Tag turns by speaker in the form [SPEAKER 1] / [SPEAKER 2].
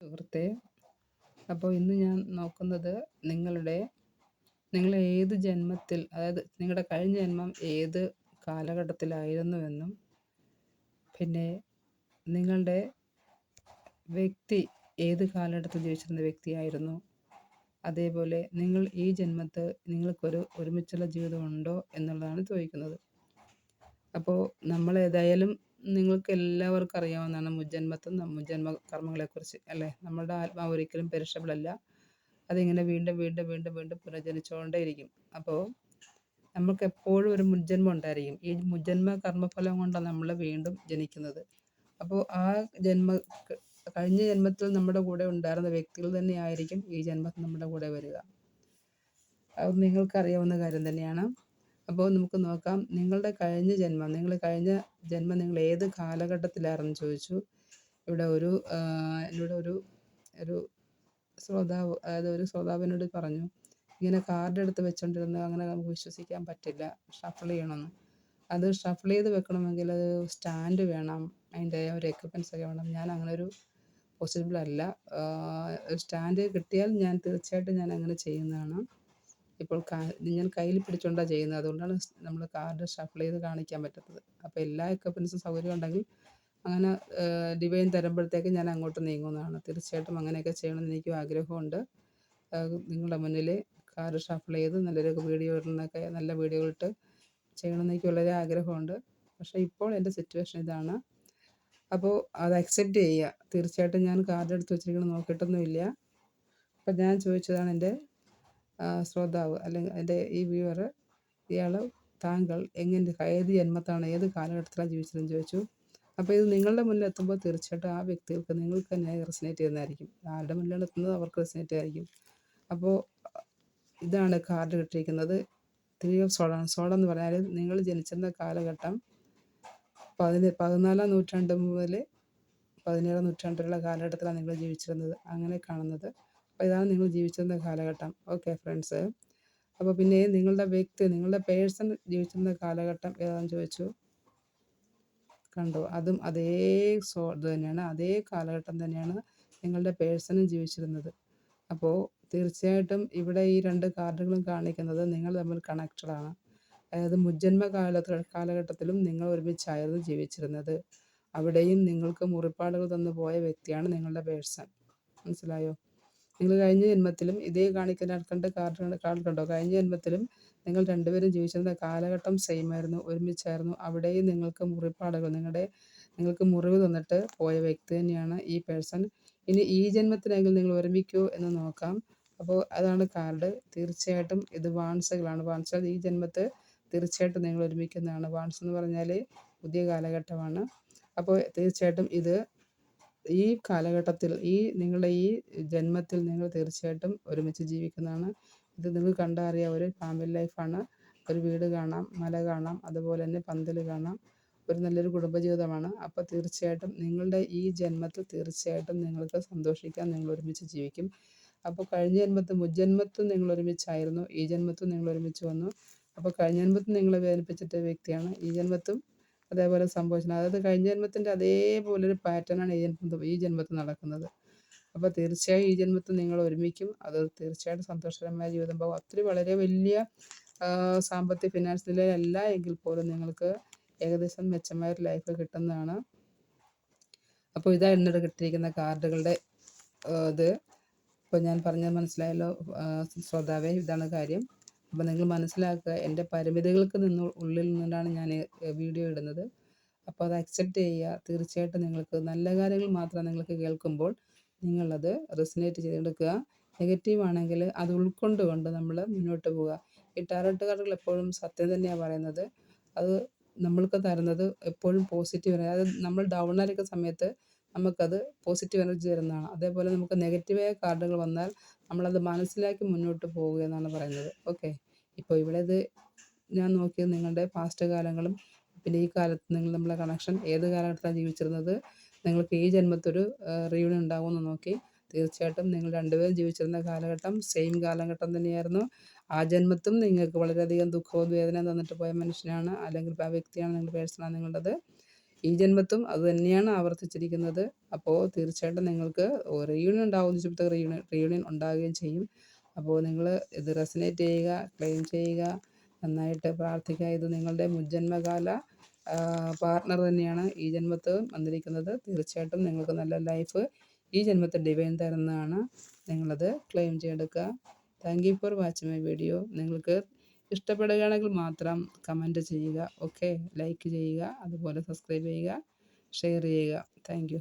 [SPEAKER 1] സുഹൃത്തേ അപ്പോൾ ഇന്ന് ഞാൻ നോക്കുന്നത് നിങ്ങളുടെ നിങ്ങൾ ഏത് ജന്മത്തിൽ അതായത് നിങ്ങളുടെ കഴിഞ്ഞ ജന്മം ഏത് കാലഘട്ടത്തിലായിരുന്നുവെന്നും പിന്നെ നിങ്ങളുടെ വ്യക്തി ഏത് കാലഘട്ടത്തിൽ ജീവിച്ചിരുന്ന വ്യക്തിയായിരുന്നു? അതേപോലെ നിങ്ങൾ ഈ ജന്മത്ത് നിങ്ങൾക്കൊരു ഒരുമിച്ചുള്ള ജീവിതമുണ്ടോ എന്നുള്ളതാണ് ചോദിക്കുന്നത്. അപ്പോൾ നമ്മൾ ഏതായാലും നിങ്ങൾക്ക് എല്ലാവർക്കും അറിയാവുന്നതാണ് മുജ്ജന്മത്തും മുജന്മ കർമ്മങ്ങളെക്കുറിച്ച് അല്ലേ? നമ്മളുടെ ആത്മാവ് ഒരിക്കലും പെരിഷബിൾ അല്ല അതിങ്ങനെ വീണ്ടും വീണ്ടും വീണ്ടും വീണ്ടും പുനർജനിച്ചുകൊണ്ടേയിരിക്കും അപ്പോൾ നമ്മൾക്ക് എപ്പോഴും ഒരു മുജ്ജന്മം ഉണ്ടായിരിക്കും. ഈ മുജന്മ കർമ്മഫലം കൊണ്ടാണ് നമ്മൾ വീണ്ടും ജനിക്കുന്നത്. അപ്പോൾ ആ ജന്മ കഴിഞ്ഞ ജന്മത്തിൽ നമ്മുടെ കൂടെ ഉണ്ടായിരുന്ന വ്യക്തികൾ തന്നെ ആയിരിക്കും ഈ ജന്മത്തിൽ നമ്മുടെ കൂടെ വരിക. അത് നിങ്ങൾക്കറിയാവുന്ന കാര്യം തന്നെയാണ്. അപ്പോൾ നമുക്ക് നോക്കാം. നിങ്ങളുടെ കഴിഞ്ഞ ജന്മം നിങ്ങൾ കഴിഞ്ഞ ജന്മം നിങ്ങൾ ഏത് കാലഘട്ടത്തിലായിരുന്നു ചോദിച്ചു. ഇവിടെ ഒരു എന്നോട് ഒരു ഒരു ശ്രോതാവ് അതായത് ഒരു ശ്രോതാവിനോട് പറഞ്ഞു ഇങ്ങനെ കാർഡ് എടുത്ത് വെച്ചുകൊണ്ടിരുന്ന അങ്ങനെ നമുക്ക് വിശ്വസിക്കാൻ പറ്റില്ല. ഷഫിൾ ചെയ്യണമെന്ന്. അത് ഷഫിൾ ചെയ്ത് വെക്കണമെങ്കിൽ അത് സ്റ്റാൻഡ് വേണം. അതിന്റെ ഒരു എക്യുപ്മെൻസ് ഒക്കെ വേണം. ഞാൻ അങ്ങനെ ഒരു പോസിബിൾ അല്ല. സ്റ്റാൻഡ് കിട്ടിയാൽ ഞാൻ തീർച്ചയായിട്ടും ഞാൻ അങ്ങനെ ചെയ്യുന്നതാണ്. ഇപ്പോൾ ഞാൻ കയ്യിൽ പിടിച്ചുകൊണ്ടാണ് ചെയ്യുന്നത്. അതുകൊണ്ടാണ് നമ്മൾ കാർഡ് ഷഫിൾ ചെയ്ത് കാണിക്കാൻ പറ്റുന്നത് അപ്പോൾ എല്ലാ എക്യുപ്മെൻസും സൗകര്യം ഉണ്ടെങ്കിൽ അങ്ങനെ ഡിവൈൻ തരുമ്പോഴത്തേക്ക് ഞാൻ അങ്ങോട്ട് നീങ്ങുന്നതാണ്. തീർച്ചയായിട്ടും അങ്ങനെയൊക്കെ ചെയ്യണമെന്ന് എനിക്കും ആഗ്രഹമുണ്ട്. നിങ്ങളുടെ മുന്നിൽ കാർഡ് ഷഫിൾ ചെയ്ത് നല്ലൊരു വീഡിയോ ഇടുന്നൊക്കെ നല്ല വീഡിയോ ഇട്ട് ചെയ്യണമെന്ന് എനിക്ക് വളരെ ആഗ്രഹമുണ്ട്. പക്ഷേ ഇപ്പോൾ എന്റെ സിറ്റുവേഷൻ ഇതാണ്. അപ്പോൾ അത് അക്സെപ്റ്റ് ചെയ്യുക. തീർച്ചയായിട്ടും ഞാൻ കാർഡ് എടുത്ത് വെച്ചിരിക്കുന്നത് നോക്കിയിട്ടൊന്നുമില്ല. അപ്പം ഞാൻ ചോദിച്ചതാണ് എന്റെ ശ്രോതാവ് അല്ലെങ്കിൽ എന്റെ ഈ വ്യൂവർ ഇയാൾ താങ്കൾ എങ്ങനെ ഏത് ജന്മത്താണ് ഏത് കാലഘട്ടത്തിലാണ് ജീവിച്ചതെന്ന് ചോദിച്ചു. അപ്പോൾ ഇത് നിങ്ങളുടെ മുന്നിൽ എത്തുമ്പോൾ തീർച്ചയായിട്ടും ആ വ്യക്തികൾക്ക് നിങ്ങൾക്ക് തന്നെ റെസിനേറ്റ് ചെയ്യുന്നതായിരിക്കും. ആരുടെ മുന്നിലാണ് എത്തുന്നത് അവർക്ക് റെസിനേറ്റ് ആയിരിക്കും. അപ്പോൾ ഇതാണ് കാർഡ് കിട്ടിയിരിക്കുന്നത്. ത്രീ ഓഫ് സോഡാണ് സോഡ എന്ന് പറഞ്ഞാൽ നിങ്ങൾ ജനിച്ചിരുന്ന കാലഘട്ടം പതിന പതിനാലാം നൂറ്റാണ്ട് മുതൽ പതിനേഴാം നൂറ്റാണ്ടിലുള്ള കാലഘട്ടത്തിലാണ് നിങ്ങൾ ജീവിച്ചിരുന്നത്. അങ്ങനെ കാണുന്നത്. അപ്പോൾ ഇതാണ് നിങ്ങൾ ജീവിച്ചിരുന്ന കാലഘട്ടം. ഓക്കെ ഫ്രണ്ട്സ് അപ്പോൾ പിന്നെ നിങ്ങളുടെ വ്യക്തി നിങ്ങളുടെ പേഴ്സൺ ജീവിച്ചിരുന്ന കാലഘട്ടം ഏതാണെന്ന് ചോദിച്ചു? കണ്ടു? അതും അതേ സോ തന്നെയാണ്. അതേ കാലഘട്ടം തന്നെയാണ് നിങ്ങളുടെ പേഴ്സണും ജീവിച്ചിരുന്നത്. അപ്പോൾ തീർച്ചയായിട്ടും ഇവിടെ ഈ രണ്ട് കാർഡുകളും കാണിക്കുന്നത് നിങ്ങൾ തമ്മിൽ കണക്റ്റഡ് ആണ്. അതായത് മുജ്ജന്മ കാലത്ത് കാലഘട്ടത്തിലും നിങ്ങൾ ഒരുമിച്ചായിരുന്നു ജീവിച്ചിരുന്നത്. അവിടെയും നിങ്ങൾക്ക് മുറിപ്പാടുകൾ തന്നു പോയ വ്യക്തിയാണ് നിങ്ങളുടെ പേഴ്സൺ മനസ്സിലായോ? നിങ്ങൾ കഴിഞ്ഞ ജന്മത്തിലും ഇതേ കാണിക്കുന്ന കണ്ട് കാർഡ് കാർഡ് കഴിഞ്ഞ ജന്മത്തിലും നിങ്ങൾ രണ്ടുപേരും ജീവിച്ചിരുന്ന കാലഘട്ടം സെയിം ആയിരുന്നു. ഒരുമിച്ചായിരുന്നു. അവിടെയും നിങ്ങൾക്ക് മുറിപ്പാടുകൾ നിങ്ങളുടെ നിങ്ങൾക്ക് മുറിവ് തന്നിട്ട് പോയ വ്യക്തി തന്നെയാണ് ഈ പേഴ്സൺ ഇനി ഈ ജന്മത്തിനെങ്കിൽ നിങ്ങൾ ഒരുമിക്കോ എന്ന് നോക്കാം. അപ്പോൾ അതാണ് കാർഡ്. തീർച്ചയായിട്ടും ഇത് വാൺസുകളാണ്. വാൺസുകൾ ഈ ജന്മത്ത് തീർച്ചയായിട്ടും നിങ്ങൾ ഒരുമിക്കുന്നതാണ്. വാൺസ് എന്ന് പറഞ്ഞാൽ പുതിയ കാലഘട്ടമാണ്. അപ്പോൾ തീർച്ചയായിട്ടും ഇത് ഈ കാലഘട്ടത്തിൽ ഈ നിങ്ങളുടെ ഈ ജന്മത്തിൽ നിങ്ങൾ തീർച്ചയായിട്ടും ഒരുമിച്ച് ജീവിക്കുന്നതാണ്. ഇത് നിങ്ങൾ കണ്ടറിയാം ഒരു ഫാമിലി ലൈഫാണ് ഒരു വീട് കാണാം മല കാണാം അതുപോലെ തന്നെ പന്തൽ കാണാം. ഒരു നല്ലൊരു കുടുംബജീവിതമാണ്. അപ്പോൾ തീർച്ചയായിട്ടും നിങ്ങളുടെ ഈ ജന്മത്തിൽ തീർച്ചയായിട്ടും നിങ്ങൾക്ക് സന്തോഷിക്കാൻ നിങ്ങൾ ഒരുമിച്ച് ജീവിക്കും. അപ്പോൾ കഴിഞ്ഞ ജന്മത്തിൽ മുജ്ജന്മത്തും നിങ്ങൾ ഒരുമിച്ചായിരുന്നു. ഈ ജന്മത്തും നിങ്ങൾ ഒരുമിച്ച് വന്നു. അപ്പോൾ കഴിഞ്ഞ ജന്മത്തിൽ നിങ്ങളെ വേദനിപ്പിച്ചിട്ട വ്യക്തിയാണ് ഈ ജന്മത്തും അതേപോലെ സംഭവിച്ചത്. അതായത് കഴിഞ്ഞ ജന്മത്തിന്റെ അതേപോലെ ഒരു പാറ്റേണാണ് ഈ ജന്മത്തിൽ ഈ ജന്മത്തിൽ നടക്കുന്നത്. അപ്പോൾ തീർച്ചയായും ഈ ജന്മത്തിൽ നിങ്ങൾ ഒരുമിക്കും. അത് തീർച്ചയായിട്ടും സന്തോഷകരമായ ജീവിതം. പോകും ഒത്തിരി വളരെ വലിയ സാമ്പത്തിക ഫിനാൻസ് നിലയിലല്ല എങ്കിൽ പോലും നിങ്ങൾക്ക് ഏകദേശം മെച്ചമായ ഒരു ലൈഫ് കിട്ടുന്നതാണ്. അപ്പോൾ ഇതാ എന്നോട് കിട്ടിയിരിക്കുന്ന കാർഡുകളുടെ ഇത്. ഇപ്പോൾ ഞാൻ പറഞ്ഞത് മനസ്സിലായല്ലോ ശ്രോതാവേ ഇതാണ് കാര്യം. അപ്പോൾ നിങ്ങൾ മനസ്സിലാക്കുക എന്റെ പരിമിതികൾക്ക് നിന്ന് ഉള്ളിൽ നിന്നാണ് ഞാൻ വീഡിയോ ഇടുന്നത്. അപ്പോൾ അത് അക്സെപ്റ്റ് ചെയ്യുക. തീർച്ചയായിട്ടും നിങ്ങൾക്ക് നല്ല കാര്യങ്ങൾ മാത്രം നിങ്ങൾക്ക് കേൾക്കുമ്പോൾ നിങ്ങളത് റെസിനേറ്റ് ചെയ്തെടുക്കുക. നെഗറ്റീവ് ആണെങ്കിൽ അത് ഉൾക്കൊണ്ടുകൊണ്ട് നമ്മൾ മുന്നോട്ട് പോവുക. ഈ ടാരോട്ടുകാരുകൾ എപ്പോഴും സത്യം തന്നെയാണ് പറയുന്നത്. അത് നമ്മൾക്ക് തരുന്നത് എപ്പോഴും പോസിറ്റീവ് അതായത് നമ്മൾ ഡൗൺ ആയിരിക്കുന്ന സമയത്ത് നമുക്കത് പോസിറ്റീവ് എനർജി തരുന്നതാണ്. അതേപോലെ നമുക്ക് നെഗറ്റീവായ കാർഡുകൾ വന്നാൽ നമ്മളത് മനസ്സിലാക്കി മുന്നോട്ട് പോവുക എന്നാണ് പറയുന്നത്. ഓക്കെ ഇപ്പോൾ ഇവിടെ ഇത് ഞാൻ നോക്കിയത് നിങ്ങളുടെ പാസ്റ്റ് കാലങ്ങളും പിന്നെ ഈ കാലത്ത് നിങ്ങൾ നമ്മളെ കണക്ഷൻ ഏത് കാലഘട്ടത്തിലാണ് ജീവിച്ചിരുന്നത്? നിങ്ങൾക്ക് ഈ ജന്മത്തൊരു റീയൂണിയൻ ഉണ്ടാകുമെന്ന് നോക്കി. തീർച്ചയായിട്ടും നിങ്ങൾ രണ്ടുപേരും ജീവിച്ചിരുന്ന കാലഘട്ടം സെയിം കാലഘട്ടം തന്നെയായിരുന്നു. ആ ജന്മത്തും നിങ്ങൾക്ക് വളരെയധികം ദുഃഖവും വേദനയും തന്നിട്ട് പോയ മനുഷ്യനാണ് അല്ലെങ്കിൽ ആ വ്യക്തിയാണ് നിങ്ങളുടെ പേഴ്സണാണ് നിങ്ങളുടേത്. ഈ ജന്മത്തും അത് തന്നെയാണ് ആവർത്തിച്ചിരിക്കുന്നത്. അപ്പോൾ തീർച്ചയായിട്ടും നിങ്ങൾക്ക് റീയൂണിയൻ ഉണ്ടാവും നിശ്ചിത റീയൂണിയൻ റീയൂണിയൻ ഉണ്ടാവുകയും ചെയ്യും. അപ്പോൾ നിങ്ങൾ ഇത് റെസിനേറ്റ് ചെയ്യുക ക്ലെയിം ചെയ്യുക നന്നായിട്ട് പ്രാർത്ഥിക്കുക. ഇത് നിങ്ങളുടെ മുജ്ജന്മകാല പാർട്ട്ണർ തന്നെയാണ് ഈ ജന്മത്ത് വന്നിരിക്കുന്നത്. തീർച്ചയായിട്ടും നിങ്ങൾക്ക് നല്ല ലൈഫ് ഈ ജന്മത്തിൽ ഡിവൈൻ തരുന്നതാണ്. നിങ്ങളത് ക്ലെയിം ചെയ്തെടുക്കുക. Thank you for watching my video നിങ്ങൾക്ക് ഇഷ്ടപ്പെടുകയാണെങ്കിൽ മാത്രം കമന്റ് ചെയ്യുക ഓക്കെ ലൈക്ക് ചെയ്യുക അതുപോലെ സബ്സ്ക്രൈബ് ചെയ്യുക ഷെയർ ചെയ്യുക. താങ്ക്